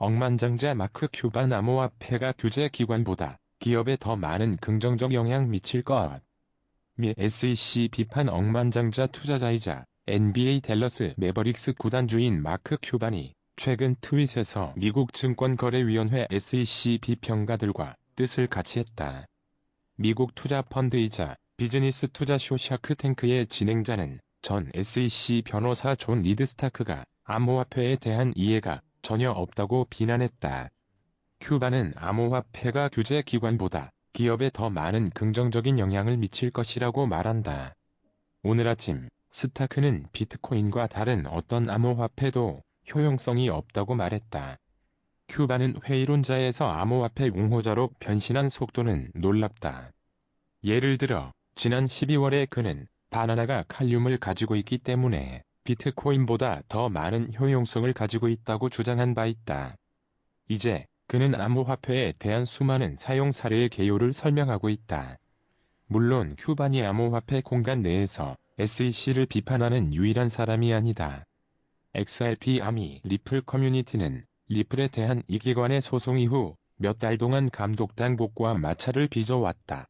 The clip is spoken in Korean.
억만장자 마크 큐반 암호화폐가 규제 기관보다 기업에 더 많은 긍정적 영향 미칠 것. 미 SEC 비판 억만장자 투자자이자 NBA 댈러스 매버릭스 구단 주인 마크 큐반이 최근 트윗에서 미국 증권거래위원회 SEC 비평가들과 뜻을 같이 했다. 미국 투자 펀드이자 비즈니스 투자쇼 샤크탱크의 진행자는 전 SEC 변호사 존 리드 스타크가 암호화폐에 대한 이해가 전혀 없다고 비난했다. 큐바는 암호화폐가 규제 기관보다 기업에 더 많은 긍정적인 영향을 미칠 것이라고 말한다. 오늘 아침 스타크는 비트코인과 다른 어떤 암호화폐도 효용성이 없다고 말했다. 큐바는 회의론자에서 암호화폐 옹호자로 변신한 속도는 놀랍다. 예를 들어 지난 12월에 그는 바나나가 칼륨을 가지고 있기 때문에 비트코인보다 더 많은 효용성을 가지고 있다고 주장한 바 있다. 이제 그는 암호화폐에 대한 수많은 사용 사례의 개요를 설명하고 있다. 물론 큐바니 암호화폐 공간 내에서 SEC를 비판하는 유일한 사람이 아니다. XRP 아미 리플 커뮤니티는 리플에 대한 이 기관의 소송 이후 몇 달 동안 감독 당 복과 마찰을 빚어왔다.